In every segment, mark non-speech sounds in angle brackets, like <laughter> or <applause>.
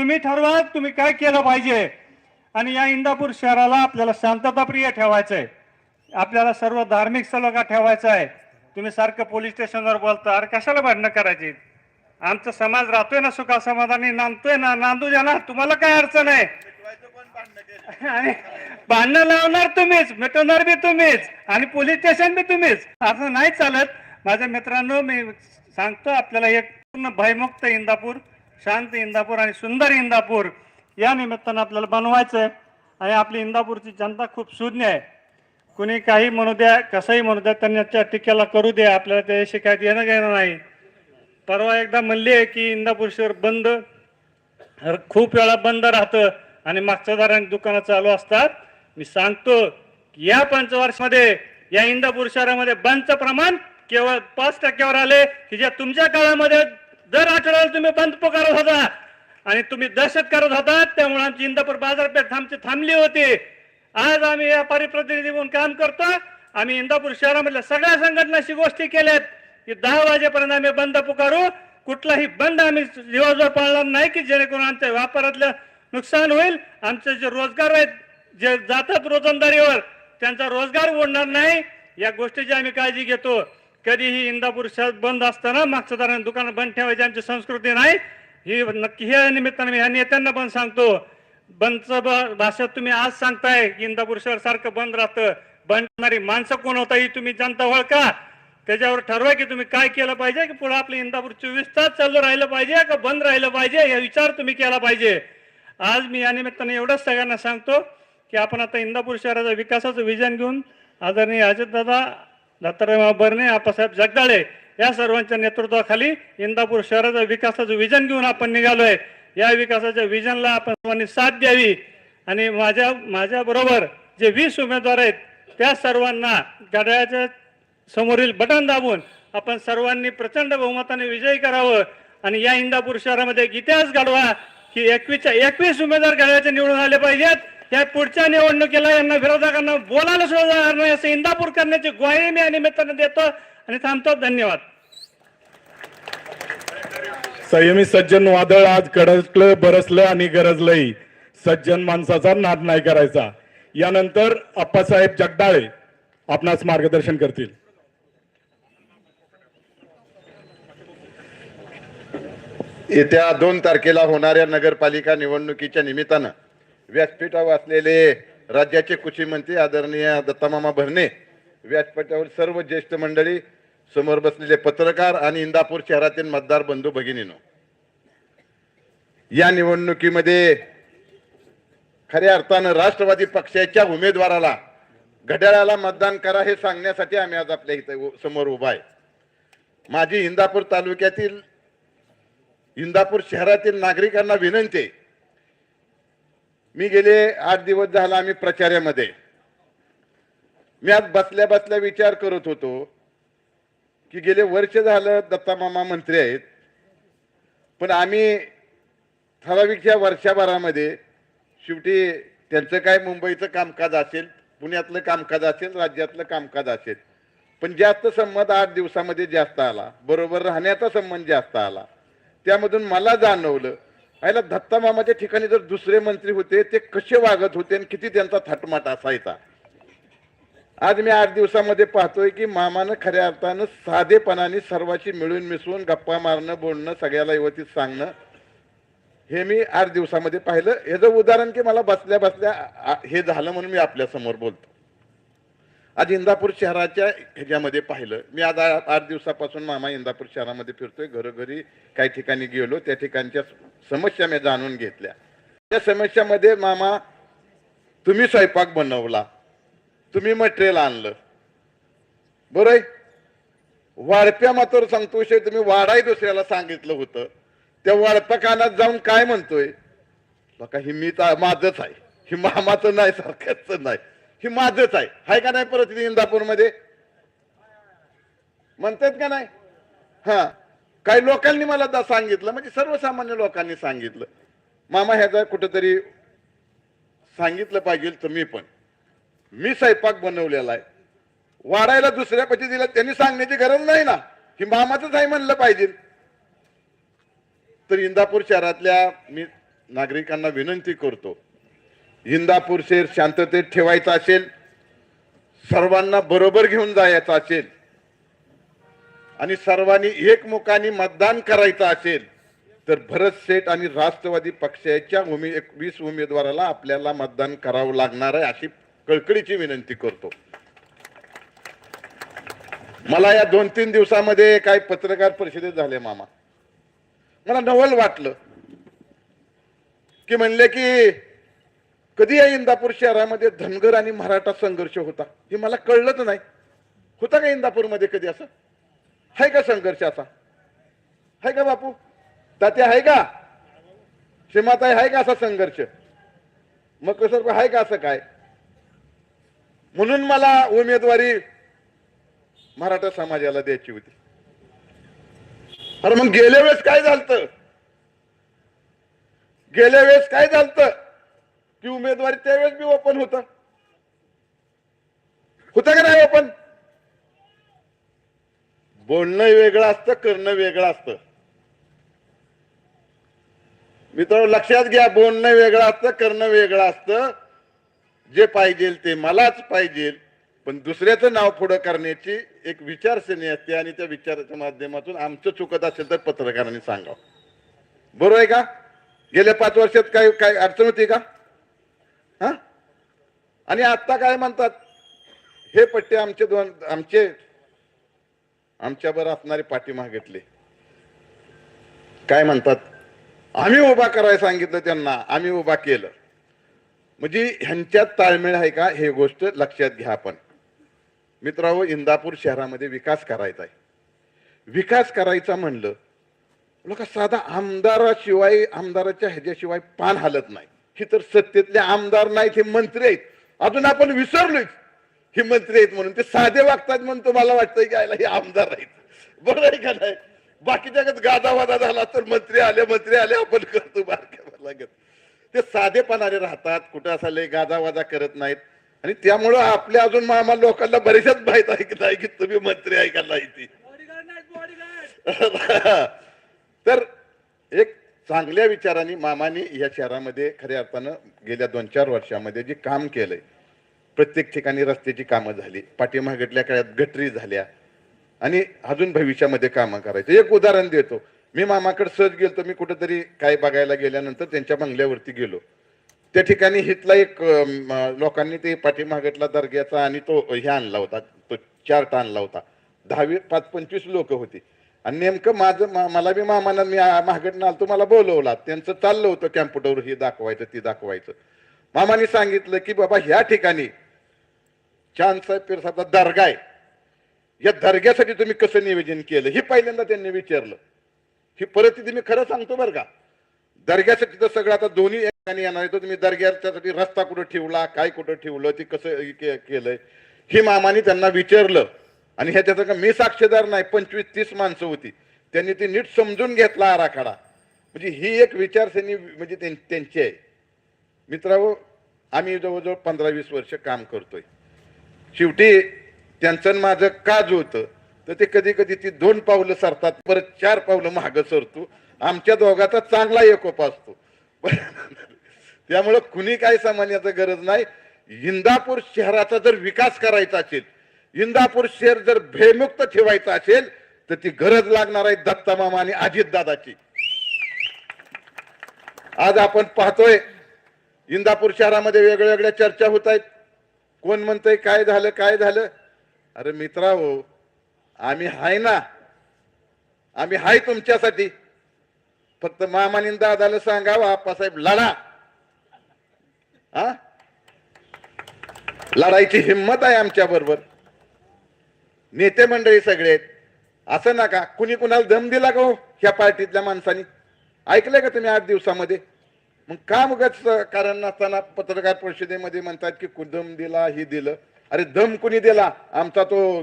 तुम्ही ठरवा तुम्ही काय केलं पाहिजे? आणि या इंदापूर शहराला आपल्याला शांतताप्रिय ठेवायचं आहे आपल्याला सर्व धार्मिक सलोखा ठेवायचा आहे. तुम्ही सारखं पोलीस स्टेशनवर बोलता अरे कशाला भांडणं करायची? आमचा समाज राहतोय ना सुखा समाधानी नांदतोय ना नांदू द्या ना तुम्हाला काय अडचण आहे? आणि भांडणं लावणार तुम्हीच मिटवणार बी तुम्हीच आणि पोलीस स्टेशन बी तुम्हीच. असं नाही चालत. माझ्या मित्रांनो मी सांगतो आपल्याला एक पूर्ण भयमुक्त इंदापूर. शांत इंदापूर आणि सुंदर इंदापूर या निमित्तानं आपल्याला बनवायचं आहे आणि आपली इंदापूरची जनता खूप शून्य आहे. कुणी काही म्हणू द्या कसंही म्हणू द्या त्यांनी त्या टीकेला करू द्या आपल्याला ते शिकायत येणं घेणं नाही. परवा एकदा म्हणली आहे की इंदापूर शहर बंद हर- खूप वेळा बंद राहतं आणि मागच्या दाराने दुकानं चालू असतात. मी सांगतो या पंचवर्षमध्ये या इंदापूर शहरामध्ये बंदचं प्रमाण केवळ पाच टक्क्यावर आले की ज्या तुमच्या काळामध्ये दर आठवड्याला तुम्ही बंद पुकारत होता आणि तुम्ही दहशत करत होता त्यामुळे आमची इंदापूर बाजारपेठ आमची थांबली होती. आज आम्ही व्यापारी प्रतिनिधी म्हणून काम करतो. आम्ही इंदापूर शहरामधल्या सगळ्या संघटनाशी गोष्टी केल्यात. की दहा वाजेपर्यंत आम्ही बंद पुकारू. कुठलाही बंद आम्ही दिवसभर पाळणार नाही की जेणेकरून आमच्या व्यापारातलं नुकसान होईल. आमचे जे रोजगार आहेत जे जातात रोजंदारीवर त्यांचा रोजगार उडणार नाही. या गोष्टीची आम्ही काळजी घेतो. कधीही इंदापूर शहर बंद असताना मागच्या दाराने दुकानं बंद ठेवायची आमची संस्कृती नाही. ही नक्की ह्या निमित्ताने मी ह्या नेत्यांना पण सांगतो. बंदचं ब- भाषा तुम्ही आज सांगताय की इंदापूर शहर सारखं बंद राहतं. बंद माणसं कोण होता ही तुम्ही जनता ओळखा. त्याच्यावर ठरवा की तुम्ही काय केलं पाहिजे की पुढे आपलं इंदापूर चोवीस तास चालू राहिलं पाहिजे का बंद राहिलं पाहिजे या विचार तुम्ही केला पाहिजे. आज मी या निमित्ताने एवढंच सगळ्यांना सांगतो की आपण आता इंदापूर शहराचा विकासाचं विजन घेऊन आदरणीय अजितदादा दत्ताराम बर्णे आप्पासाहेब जगदाळे या सर्वांच्या नेतृत्वाखाली इंदापूर शहराचा विकासाचं विजन घेऊन आपण निघालोय. या विकासाच्या विजनला आपण सर्वांनी साथ द्यावी. आणि माझ्या माझ्याबरोबर जे वीस उमेदवार आहेत त्या सर्वांना घड्याळ्याच्या समोरील बटन दाबून आपण सर्वांनी प्रचंड बहुमताने विजयी करावं. आणि या इंदापूर शहरामध्ये एक इतिहास घडवा की एकवीसच्या एकवीस उमेदवार घड्याळ्याचे निवडून आले पाहिजेत. या पुढच्या निवडणुकीला यांना विरोधकांना बोलायला सुद्धा जाणार नाही असं इंदापूर करण्याची ग्वाही मी या निमित्तानं देतो आणि थांबतो. धन्यवाद. संयमी सज्जन वादळ आज कडकलं बरसलं आणि गरजलंही. सज्जन माणसाचा नाद नाही करायचा. यानंतर अप्पासाहेब जगदाळे आपणास मार्गदर्शन करतील. येत्या दोन तारखेला होणाऱ्या नगरपालिका निवडणुकीच्या निमित्तानं व्यासपीठावर असलेले राज्याचे कृषी मंत्री आदरणीय दत्तामामा भरणे व्यासपीठावर सर्व ज्येष्ठ मंडळी समोर बसलेले पत्रकार आणि इंदापूर शहरातील मतदार बंधू भगिनीनो या निवडणुकीमध्ये खऱ्या अर्थानं राष्ट्रवादी पक्षाच्या उमेदवाराला घड्याळाला मतदान करा हे सांगण्यासाठी आम्ही आज आपल्या इथे समोर उभा आहे माझी इंदापूर तालुक्यातील इंदापूर शहरातील नागरिकांना विनंती आहे. मी गेले आठ दिवस झाला आम्ही प्रचारामध्ये. मी आज बसल्या बसल्या विचार करत होतो की गेले वर्ष झालं दत्तामामा मंत्री आहेत. पण आम्ही ठराविकच्या वर्षभरामध्ये शेवटी त्यांचं काय मुंबईचं कामकाज असेल पुण्यातलं कामकाज असेल राज्यातलं कामकाज असेल पण जास्त संबंध आठ दिवसामध्ये जास्त आला. बरोबर राहण्याचा संबंध जास्त आला. त्यामधून मला जाणवलं आयला दत्ता मामाच्या ठिकाणी जर दुसरे मंत्री होते ते कसे वागत होते आणि किती त्यांचा थाटमाट असायचा? आज मी आठ दिवसामध्ये पाहतोय की मामानं खऱ्या अर्थानं साधेपणाने सर्वांशी मिळून मिसळून गप्पा मारणं बोलणं सगळ्याला युवतीत सांगणं हे मी आठ दिवसामध्ये पाहिलं. याचं उदाहरण की मला बसल्या बसल्या आ- हे झालं म्हणून मी आपल्यासमोर बोलतो. आज इंदापूर शहराच्या ह्याच्यामध्ये पाहिलं. मी आज आठ दिवसापासून मामा इंदापूर शहरामध्ये फिरतोय. घरोघरी काही ठिकाणी गेलो. त्या ठिकाणच्या समस्या मी जाणून घेतल्या. त्या समस्यामध्ये मामा तुम्ही स्वयंपाक बनवला. तुम्ही मटेरियल आणलं. बरं आहे? वाढप्या मात्र सांगतो तुम्ही वाडाही दुसऱ्याला सांगितलं होतं. त्या वाढप्या कानात जाऊन काय म्हणतोय? बघा ही मी माझंच आहे. ही मामाचं नाही सारख्याच नाही. ही माझंच आहे. हाय का नाही परत इंदापूरमध्ये? म्हणतात का नाही? हा. काही लोकांनी मला दा- सांगितलं म्हणजे सर्वसामान्य लोकांनी सांगितलं. मामा ह्याचा कुठंतरी सांगितलं पाहिजे मी पण. मी स्वयंपाक बनवलेला आहे. वाढायला दुसऱ्या पती दिला त्यांनी सांगण्याची गरज नाही ना. ही मामाचंच आहे म्हणलं पाहिजे. तर इंदापूर शहरातल्या मी नागरिकांना विनंती करतो इंदापूर शहर शांततेत ठेवायचं असेल सर्वांना बरोबर घेऊन जायचं असेल आणि सर्वांनी एकमुखाने मतदान करायचं असेल तर भरत शेठ आणि राष्ट्रवादी पक्षाच्या उमे वीस उमेदवाराला आपल्याला मतदान करावं लागणार आहे अशी कळकळीची विनंती करतो. मला या दोन तीन दिवसामध्ये काही पत्रकार परिषदेत झाले मामा. मला नवल वाटलं की म्हणले की कधी या इंदापूर शहरामध्ये धनगर आणि मराठा संघर्ष होता? हे मला कळलंच नाही. होता का इंदापूरमध्ये कधी असं? आहे का संघर्ष असा? आहे का बापू? तात्या आहे का? श्रीमाताई आहे का असा संघर्ष? मग कसं आहे का असं काय? म्हणून मला उमेदवारी मराठा समाजाला द्यायची होती. अरे मग गेल्या वेळेस काय झालतं? गेल्या वेळेस काय झालतं? की उमेदवारी त्यावेळेस बी ओपन होत. होतं का नाही ओपन बोलणं वेगळं असतं करणं वेगळं असतं. मित्र लक्षात घ्या बोलणं वेगळं असतं करणं वेगळं असतं. जे पाहिजे ते मलाच पाहिजे. पण दुसऱ्याचं नाव पुढं करण्याची एक विचारसरणी असते आणि त्या विचाराच्या माध्यमातून आमचं चुकत असेल तर पत्रकारांनी सांगावं. बरोबर आहे का? गेल्या पाच वर्षात काही काय अडचण होती का? हा? आणि आता काय म्हणतात? हे पट्टे आमचे दोन आमचे आमच्यावर असणारे पाठीमागेतले काय म्हणतात? आम्ही उभा करायला सांगितलं त्यांना आम्ही उभा केलं. म्हणजे ह्यांच्यात ताळमेळ आहे का? हे गोष्ट लक्षात घ्या आपण. मित्रांनो इंदापूर शहरामध्ये विकास करायचा आहे. विकास करायचा म्हणलं लोक साधा आमदाराशिवाय आमदाराच्या ह्याच्याशिवाय पान हालत नाही. ही तर सत्तेतले आमदार नाहीत हे मंत्री आहेत. अजून आपण विसरलोय. हे मंत्री आहेत म्हणून. ते साधे वागतात म्हणून तुम्हाला वाटतंय की यायला हे आमदार आहेत. बरोबर आहे का नाही? बाकीच्या जगात गादावादा झाला तर मंत्री आले मंत्री आले आपण करतो बारक्या लागत ते साधेपणाने राहतात कुठं असा लय गादावादा करत नाहीत. आणि त्यामुळं आपल्या अजून मामा लोकांना बरेचच माहीत आहे की नाही की तुम्ही मंत्री आहे का नाही ती. <laughs> तर एक चांगल्या विचाराने मामाने या शहरामध्ये खऱ्या अर्थानं गेल्या दोन चार वर्षामध्ये जे काम केलंय प्रत्येक ठिकाणी रस्त्याची कामं झाली पाठीमागटल्या काळात गटरी झाल्या आणि अजून भविष्यामध्ये कामं करायचं. एक उदाहरण देतो. मी मामाकडे सहज गेलो मी कुठेतरी काय बघायला गेल्यानंतर त्यांच्या बंगल्यावरती गेलो. त्या ठिकाणी हितला एक लोकांनी ते पाठीमागटला दर्ग्याचा आणि तो हे आणला होता तो चार्ट आणला होता. दहावी पाच पंचवीस लोक होती. आणि नेमकं माझं मा- मला बी मामानं मी महागडनं आलतो मला बोलवला. त्यांचं चाललं होतं कॅम्प्युटरवर हे दाखवायचं ती दाखवायचं. मामाने सांगितलं की बाबा ह्या ठिकाणी छानसाहेब पिरसाचा दर्गा आहे. या दर्ग्यासाठी तुम्ही कसं नियोजन केलं? हे पहिल्यांदा त्यांनी विचारलं. ही परिस्थिती मी खरं सांगतो बरं का. दर्ग्यासाठी तर सगळं आता दोन्ही ठिकाणी येणार आहे तर तुम्ही दर्ग्याच्यासाठी रस्ता कुठं ठेवला काय कुठं ठेवलं ते कसं के- केलंय? हे मामाने त्यांना विचारलं. आणि ह्याच्यात का मी साक्षीदार नाही पंचवीस तीस माणसं होती. त्यांनी ते नीट समजून घेतला आराखडा. म्हणजे ही एक विचारसरणी म्हणजे त्यां- त्यांची आहे. मित्रांनो आम्ही जवळजवळ पंधरा वीस वर्ष काम करतोय. शेवटी त्यांचं आणि माझं काज होतं तर ते कधी कधी ती दोन पावलं सरतात परत चार पावलं मागं सरतो. आमच्या दोघाचा चांगला एकोप असतो. <laughs> त्यामुळं कुणी काय सामान्याचं गरज नाही. इंदापूर शहराचा जर विकास करायचा असेल इंदापूर शहर जर भयमुक्त ठेवायचं असेल तर ती गरज लागणार आहे दत्ता मामा आणि अजितदादाची आज आपण पाहतोय इंदापूर शहरामध्ये वेगळ्या वेगळ्या चर्चा होत आहेत. कोण म्हणतंय काय झालं काय झालं? अरे मित्रा हो आम्ही हाय ना. आम्ही हाय तुमच्यासाठी. फक्त मामानी दादाला सांगावं आप्पासाहेब लढा. हा? लढायची हिंमत आहे आमच्या बरोबर नेते मंडळी सगळे आहेत. असं नका. कुणी कुणाला दम दिला का हो? ह्या पार्टीतल्या माणसानी. ऐकलंय का तुम्ही आठ दिवसामध्ये? मग का उगाच कारण नसताना पत्रकार परिषदेमध्ये म्हणतात की कु- दम दिला हे दिलं. अरे दम कुणी दिला? आमचा तो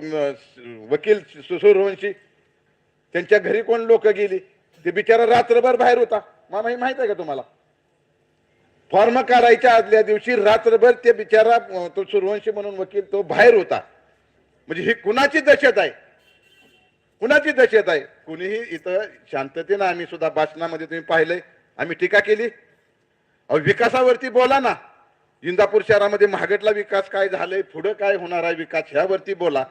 वकील सुसूरवंशी त्यांच्या घरी कोण लोक गेली? ते बिचारा रात्रभर बाहेर होता. मामा हे माहीत आहे का तुम्हाला? फॉर्म काढायच्या आदल्या दिवशी रात्रभर ते बिचारा तो सूर्यवंशी म्हणून वकील तो बाहेर होता. म्हणजे ही कुणाची दहशत आहे? कुणाची दहशत आहे? कुणीही इथं शांततेनं आम्ही सुद्धा भाषणामध्ये तुम्ही पाहिलंय. आम्ही टीका केली. अहो विकासावरती बोला ना. इंदापूर शहरामध्ये महागडला विकास काय झालंय? पुढं काय होणार आहे विकास? ह्यावरती बोला.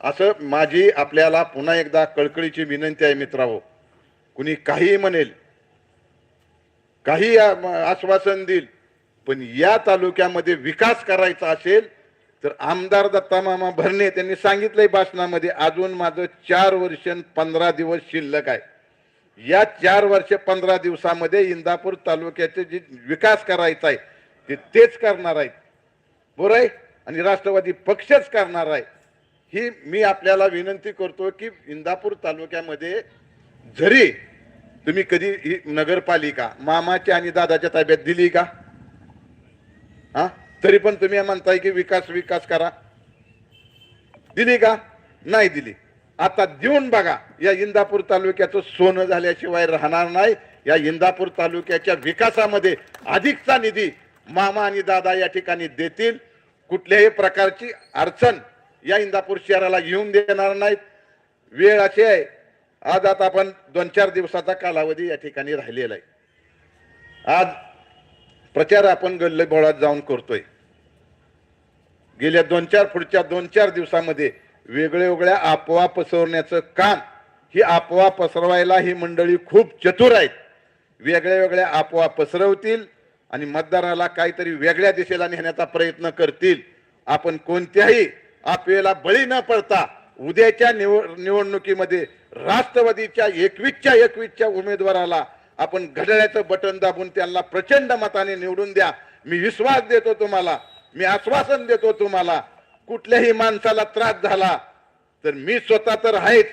असं माझी आपल्याला पुन्हा एकदा कळकळीची विनंती आहे मित्रांनो. कुणी काहीही म्हणेल काही आश्वासन देईल पण या तालुक्यामध्ये विकास करायचा असेल तर आमदार दत्तामामा भरणे त्यांनी सांगितलंय भाषणामध्ये अजून माझं चार वर्ष पंधरा दिवस शिल्लक आहे. या चार वर्ष पंधरा दिवसामध्ये इंदापूर तालुक्याचे जे विकास करायचा आहे ते तेच करणार आहेत. बरोबर आहे? आणि राष्ट्रवादी पक्षच करणार आहे. ही मी आपल्याला विनंती करतो की इंदापूर तालुक्यामध्ये जरी तुम्ही कधी ही नगरपालिका मामाच्या आणि दादाच्या ताब्यात दिली का? हा? तरी पण तुम्ही म्हणताय की विकास विकास करा. दिली का? नाही दिली. आता देऊन बघा या इंदापूर तालुक्याचं सोनं झाल्याशिवाय राहणार नाही. या इंदापूर तालुक्याच्या विकासामध्ये अधिकचा निधी मामा आणि दादा या ठिकाणी देतील. कुठल्याही प्रकारची अडचण या इंदापूर शहराला येऊन देणार नाहीत. वेळ अशी आहे आज आता आपण दोन चार दिवसाचा कालावधी या ठिकाणी राहिलेला आहे. आज प्रचार आपण गल्लेबोळात जाऊन करतोय. गेल्या दोन चार पुढच्या दोन चार दिवसामध्ये वेगळ्या वेगळ्या अफवा पसरवण्याचं काम ही अफवा पसरवायला ही मंडळी खूप चतुर आहेत. वेगळ्या वेगळ्या अफवा पसरवतील आणि मतदाराला काहीतरी वेगळ्या दिशेला नेण्याचा प्रयत्न करतील. आपण कोणत्याही अफवेला बळी न पडता उद्याच्या निवड निवडणुकीमध्ये राष्ट्रवादीच्या एकवीसच्या एकवीसच्या उमेदवाराला आपण घड्याळ्याचं बटन दाबून त्यांना प्रचंड मताने निवडून द्या. मी विश्वास देतो तुम्हाला. मी आश्वासन देतो तुम्हाला. कुठल्याही माणसाला त्रास झाला तर मी स्वतः तर आहेच.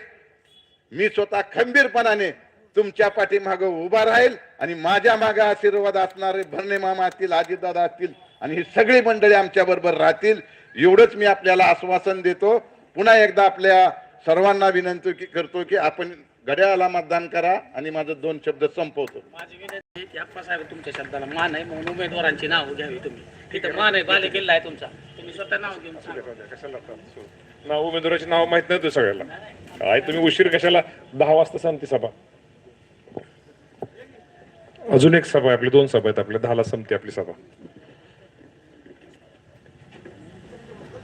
मी स्वतः खंबीरपणाने तुमच्या पाठीमागं उभा राहील आणि माझ्या मागे आशीर्वाद असणारे भरणे मामा असतील आजीदादा असतील आणि ही सगळी मंडळी आमच्या बरोबर राहतील. एवढंच मी आपल्याला आश्वासन देतो. पुन्हा एकदा आपल्या सर्वांना विनंती की- करतो की आपण घड्याळाला मतदान करा आणि माझं दोन शब्द संपवतो. माझी विनंती आहे की अप्पासाहेब तुमच्या शब्दाला मान आहे म्हणून उमेदवारांची नाव घ्यावी तुम्ही. तिथं मान आहे बाले किल्ला आहे तुमचा. तुम्ही स्वतः नाव घेऊन सांगा. नाव उमेदवाराचे नाव माहीत नव्हतं सगळ्याला. काय तुम्ही उशीर कशाला? दहा वाजता संपते सभा. अजून एक सभा आहे आपली दोन सभा आहेत आपल्या. दहाला संपते आपली सभा.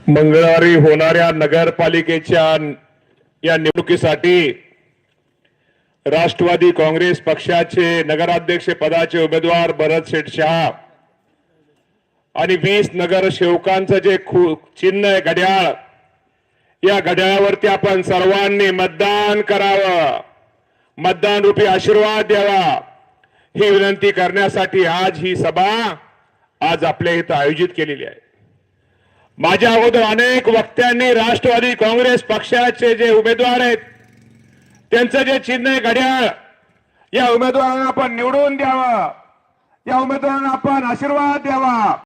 मंगळवारी होणाऱ्या नगरपालिकेच्या या निवडणुकीसाठी राष्ट्रवादी काँग्रेस पक्षाचे नगराध्यक्ष पदाचे उमेदवार भरत शेठ शहा आणि वीस नगरसेवकांचं जे खू चिन्ह आहे घड्याळ या घड्याळावरती आपण सर्वांनी मतदान करावं. मतदान रूपी आशीर्वाद द्यावा. ही विनंती करण्यासाठी आज ही सभा आज आपल्या इथं आयोजित केलेली आहे. माझ्या अगोदर अनेक वक्त्यांनी राष्ट्रवादी काँग्रेस पक्षाचे जे उमेदवार आहेत त्यांचं जे चिन्ह आहे घड्याळ या उमेदवारांना आपण निवडून द्यावं. या उमेदवारांना आपण आशीर्वाद द्यावा.